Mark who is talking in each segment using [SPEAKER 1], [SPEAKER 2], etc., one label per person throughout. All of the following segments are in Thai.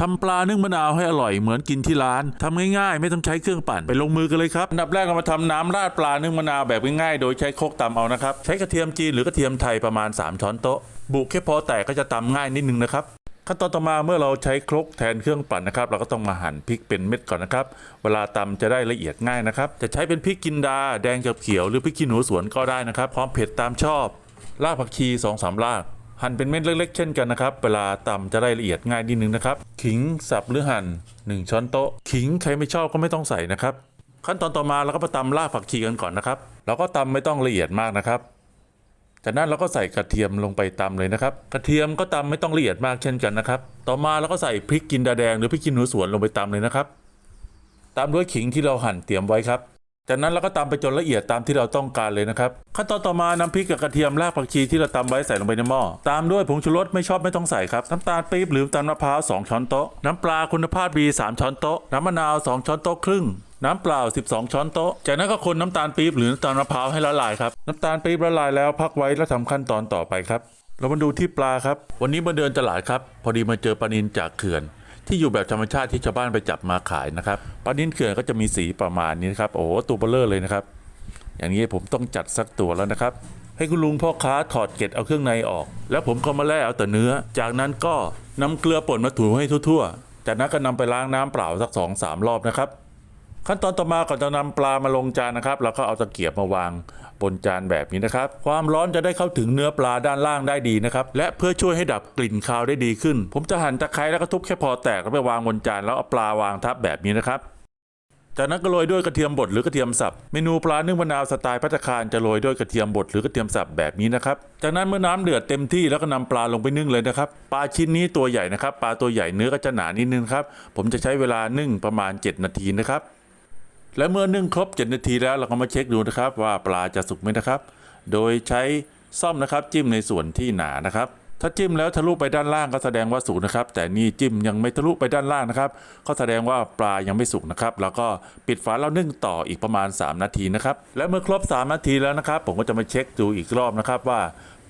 [SPEAKER 1] ทำปลานึ่งมะนาวให้อร่อยเหมือนกินที่ร้านทำง่ายๆ ไม่ต้องใช้เครื่องปั่นไปลงมือกันเลยครับอันดับแรกเรามาทำน้ำราดปลานึ่งมะนาวแบบง่ายๆ โดยใช้โครกตำเอานะครับ ใช้กระเทียมจีนหรือกระเทียมไทยประมาณ 3 ช้อนโต๊ะ บุแค่พอแตกก็จะตำง่ายนิดนึงนะครับขั้นตอนต่อมาเมื่อเราใช้ครกแทนเครื่องปั่นนะครับ เราก็ต้องมาหั่นพริกเป็นเม็ดก่อนนะครับ เวลาตำจะได้ละเอียดง่ายนะครับ จะใช้เป็นพริกกินดา แดงกับเขียวหรือพริกขี้หนูสวนก็ได้นะครับ พร้อมเผ็ดตามชอบ รากผักชี2อสามราก หั่นเป็นเม็ดเล็กๆ เช่นกันนะครับ เวลาตำจะได้ละเอียดง่ายนิดนึงนะครับ ขิงสับหรือหั่น1 ช้อนโต๊ะ ขิงใครไม่ชอบก็ไม่ต้องใส่นะครับ ขั้นตอนต่อมาเราก็มาตำรากผักชีกันก่อนนะครับเราก็ตำไม่ต้องละเอียดมากนะครับ จากนั้นเราก็ใส่กระเทียมลงไปตำเลยนะครับ กระเทียมก็ตำไม่ต้องละเอียดมากเช่นกันนะครับ ต่อมาเราก็ใส่พริกกินดาแดงหรือพริกขี้หนูสวนลงไปตำเลยนะครับ ตามด้วยขิงที่เราหั่นเตรียมไว้ครับ จากนั้นเราก็ตำไปจนละเอียดตามที่เราต้องการเลยนะครับ ขั้นตอนต่อมาน้ำพริกกับกระเทียมรากผักชีที่เราตำไว้ใส่ลงไปในหม้อตามด้วยผงชูรสไม่ชอบไม่ต้องใส่ครับน้ำตาลปี๊บหรือน้ำตาลมะพร้าว2ช้อนโต๊ะน้ำปลาคุณภาพดี3ช้อนโต๊ะน้ำมะนาว 2 ช้อนโต๊ะครึ่งน้ำเปล่า 12 ช้อนโต๊ะ จากนั้นก็คนน้ำตาลปี๊บหรือน้ำตาลมะพร้าวให้ละลายครับ น้ำตาลปี๊บละลายแล้วพักไว้แล้วทำขั้นตอนต่อไปครับ เรามาดูที่ปลาครับ วันนี้มาเดินตลาดครับ พอดีมาเจอปลานินจากเขื่อน ที่อยู่แบบธรรมชาติที่ชาวบ้านไปจับมาขายนะครับปลานิ้นเขื่อนก็จะมีสีประมาณนี้นะครับโอ้โหตัวเบลเลอร์เลยนะครับ อย่างนี้ผมต้องจัดสักตัวแล้วนะครับ ให้คุณลุงพ่อค้าถอดเกล็ดเอาเครื่องในออก แล้วผมก็มาแล่เอาแต่เนื้อ จากนั้นก็นำเกลือป่นมาถูให้ทั่วๆจากนั้นก็นำไปล้างน้ำเปล่าสักสองสามรอบนะครับ ขั้นตอนต่อมาก่อนจะนำปลามาลงจานนะครับ เราก็เอาตะเกียบมาวางบนจานแบบนี้นะครับ ความร้อนจะได้เข้าถึงเนื้อปลาด้านล่างได้ดีนะครับ และเพื่อช่วยให้ดับกลิ่นคาวได้ดีขึ้น ผมจะหั่นตะไคร้แล้วก็ทุบแค่พอแตกแล้วไปวางบนจานแล้วเอาปลาวางทับแบบนี้นะครับจากนั้นก็โรยด้วยกระเทียมบดหรือกระเทียมสับ เมนูปลานึ่งมะนาวสไตล์พัตตาคารจะโรยด้วยกระเทียมบดหรือกระเทียมสับแบบนี้นะครับ จากนั้นเมื่อน้ำเดือดเต็มที่แล้วก็นำปลาลงไปนึ่งเลยนะครับ ปลาชิ้นนี้ตัวใหญ่นะครับ ปลาตัวใหญ่เนื้อก็จะหนานิดนึงครับ ผมจะใช้เวลานึ่งประมาณ 7 นาทีนะครับ และเมื่อนึ่งครบ 7 นาทีแล้วเราก็มาเช็คดูนะครับ ว่าปลาจะสุกไหมนะครับ โดยใช้ซ่อมนะครับ จิ้มในส่วนที่หนานะครับ ถ้าจิ้มแล้วทะลุไปด้านล่างก็แสดงว่าสุกนะครับ แต่นี่จิ้มยังไม่ทะลุไปด้านล่างนะครับ ก็แสดงว่าปลายังไม่สุกนะครับ แล้วก็ปิดฝาแล้วนึ่งต่ออีกประมาณ 3 นาทีนะครับ และเมื่อครบ 3 นาทีแล้วนะครับ ผมก็จะมาเช็คดูอีกรอบนะครับว่า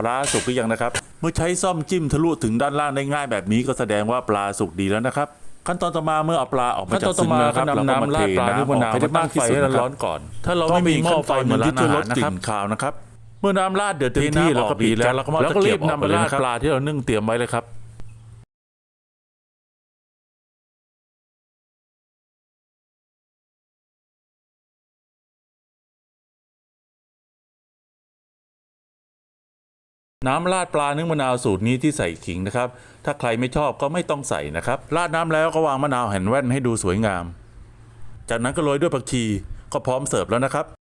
[SPEAKER 1] ปลาสุกหรือยังนะครับ เมื่อใช้ซ่อมจิ้มทะลุถึงด้านล่างได้ง่ายแบบนี้ก็แสดงว่าปลาสุกดีแล้วนะครับ ขั้นตอนต่อมาเมื่อเอาปลาออกมาจากซึ้งแล้วนะครับเราก็มาเทน้ำออกให้ได้มากที่สุดร้อนก่อนถ้าเราไม่มีหม้อไฟเหมือนที่จะลดกลิ่นคาวนะครับเมื่อน้ำราดเดือดเต็มที่เราก็ปิดแล้วแล้วก็รีบนำไปราดปลาที่เรานึ่งเตรียมไว้เลยครับ น้ำราดปลานึ่งมะนาวสูตรนี้ที่ใส่ขิงนะครับ ถ้าใครไม่ชอบก็ไม่ต้องใส่นะครับราดน้ำแล้วก็วางมะนาวแห่นแว่นให้ดูสวยงาม จากนั้นก็โรยด้วยผักชีก็พร้อมเสิร์ฟแล้วนะครับ